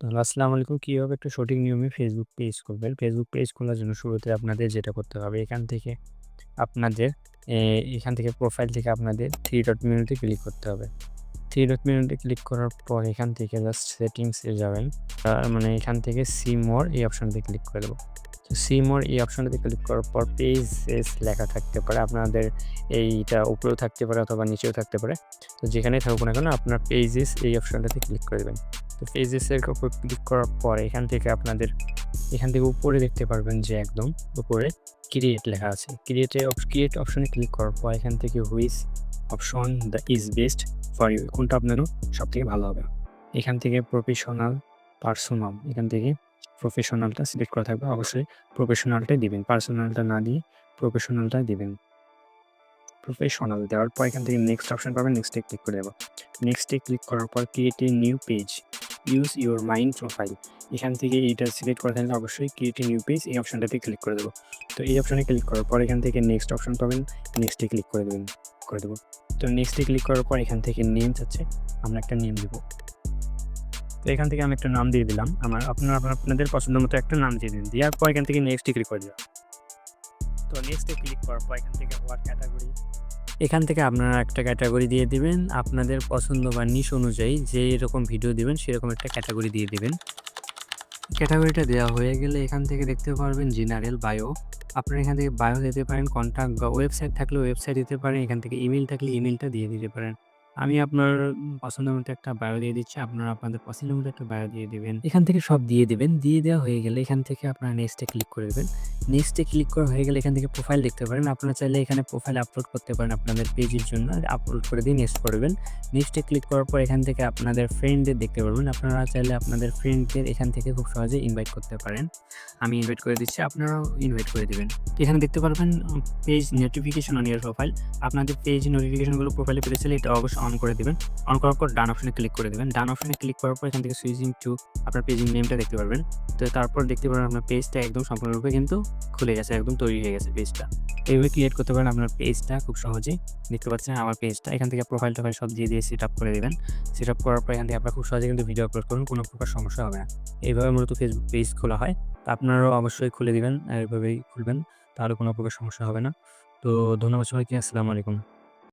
তো হ্যালো, আসসালামু আলাইকুম। কীভাবে একটা সঠিক নিয়মে ফেসবুক পেজ করবেন? ফেসবুক পেজ খোলার জন্য শুরুতে আপনাদের যেটা করতে হবে, এখান থেকে আপনাদের এখান থেকে প্রোফাইল থেকে আপনাদের থ্রি ডট মেনুতে ক্লিক করতে হবে। থ্রি ডট মেনুতে ক্লিক করার পর এখান থেকে জাস্ট সেটিংসে যাবেন। মানে এখান থেকে সি মোর এই অপশনটাতে ক্লিক করে দেবো। তো সি মোর এই অপশনটাতে ক্লিক করার পর পেজেস লেখা থাকতে পারে। আপনাদের এইটা উপরেও থাকতে পারে অথবা নিচেও থাকতে পারে। তো যেখানেই থাকুক না কেন আপনার পেজেস এই অপশনটাতে ক্লিক করে দেবেন। তো পেজেসের উপর ক্লিক করার পর এখান থেকে আপনাদের এখান থেকে উপরে দেখতে পারবেন যে একদম উপরে ক্রিয়েট লেখা আছে। ক্রিয়েটে ক্রিয়েট অপশনে ক্লিক করার পর এখান থেকে which option the is best for you কোনটা আপনারও সব থেকে ভালো হবে। এখান থেকে প্রফেশনাল, পার্সোনাল এখান থেকে প্রফেশনালটা সিলেক্ট করা থাকবে। অবশ্যই প্রফেশনালটাই দিবেন। পার্সোনালটা না দিয়ে প্রফেশনালটা দিবেন। প্রফেশনাল দেওয়ার পর এখান থেকে নেক্সট অপশন পাবেন। নেক্সটে ক্লিক করে দেবো। নেক্সটে ক্লিক করার পর create a new page use your mind profile এখান থেকে এইটা সিলেক্ট করে থাকলে অবশ্যই ক্রিয়েট নিউ পেজ এই অপশনটাতে ক্লিক করে দেবো। তো এই অপশনে ক্লিক করার পর এখান থেকে নেক্সট অপশন পাবেন। নেক্সটে ক্লিক করে দেবেন, করে দেবো। তো নেক্সটে ক্লিক করার পর এখান থেকে নেম চাচ্ছে। আমরা একটা নেম দিব। তো এখান থেকে আমি একটা নাম দিয়ে দিলাম। আমার আপনার, আপনাদের পছন্দ মতো একটা নাম দিয়ে দিন। দেওয়ার পর এখান থেকে নেক্সটে ক্লিক করে দিলাম। তো নেক্সটে ক্লিক করার পর এখান থেকে হোয়াট ক্যাটাগরি এখান থেকে আপনারা একটা ক্যাটাগরি দিয়ে দিবেন। আপনাদের পছন্দ বা নিশ অনুযায়ী যে এরকম ভিডিও দিবেন সেরকম একটা ক্যাটাগরি দিয়ে দিবেন। ক্যাটাগরিটা দেওয়া হয়ে গেলে এখান থেকে দেখতে পারবেন জেনারেল বায়ো। আপনারা এখান থেকে বায়ো দিতে পারেন, কন্ট্যাক্ট বা ওয়েবসাইট থাকলে ওয়েবসাইট দিতে পারেন। এখান থেকে ইমেল থাকলে ইমেলটা দিয়ে দিতে পারেন। আমি আপনার পছন্দ মতো একটা বায়ো দিয়ে দিচ্ছি। আপনারা আপনাদের পছন্দ মতো একটা বায়ো দিয়ে দিবেন। এখান থেকে সব দিয়ে দিবেন। দিয়ে দেওয়া হয়ে গেলে এখান থেকে আপনারা নেক্সটে ক্লিক করে দেবেন। নেক্সটে ক্লিক করা হয়ে গেলে এখান থেকে প্রোফাইল দেখতে পারেন। আপনারা চাইলে এখানে প্রোফাইল আপলোড করতে পারেন আপনাদের পেজের জন্য। আপলোড করে দিয়ে নেক্সট করবেন। নেক্সটে ক্লিক করার পর এখান থেকে আপনাদের ফ্রেন্ডদের দেখতে পারবেন। আপনারা চাইলে আপনাদের ফ্রেন্ডদের এখান থেকে খুব সহজে ইনভাইট করতে পারেন। আমি ইনভাইট করে দিচ্ছি। আপনারাও ইনভাইট করে দিবেন। এখানে দেখতে পারবেন page notification on your profile. আপনাদের পেজ নোটিফিকেশনগুলো প্রোফাইলে পেয়েছিল এটা অবশ্যই অন করে দিবেন। অন করার পর ডান অপশনে ক্লিক করে দেবেন। ডান অপশনে ক্লিক করার পর এখান থেকে সুইচিং টু আপনার পেজিং নেমটা দেখতে পারবেন। তো তারপর দেখতে পারবেন আপনার পেজটা একদম সম্পূর্ণরূপে কিন্তু খুলে গেছে। একদম তৈরি হয়ে গেছে পেজটা। এইভাবে ক্রিয়েট করতে পারেন আপনার পেজটা খুব সহজেই। দেখতে পাচ্ছেন আমার পেজটা। এখান থেকে প্রোফাইল টোফাইল সব দিয়ে দিয়ে সেট আপ করে দেবেন সেট আপ করার পর এখান থেকে আপনার খুব সহজে কিন্তু ভিডিও আপলোড করুন। কোনো প্রকার সমস্যা হবে না। এইভাবে মূলত ফেসবুক পেজ খোলা হয়। তো আপনারাও অবশ্যই খুলে দিবেন। এভাবেই খুলবেন। তাহলে কোনো প্রকার সমস্যা হবে না। তো ধন্যবাদ সবাইকে। আসসালামু আলাইকুম।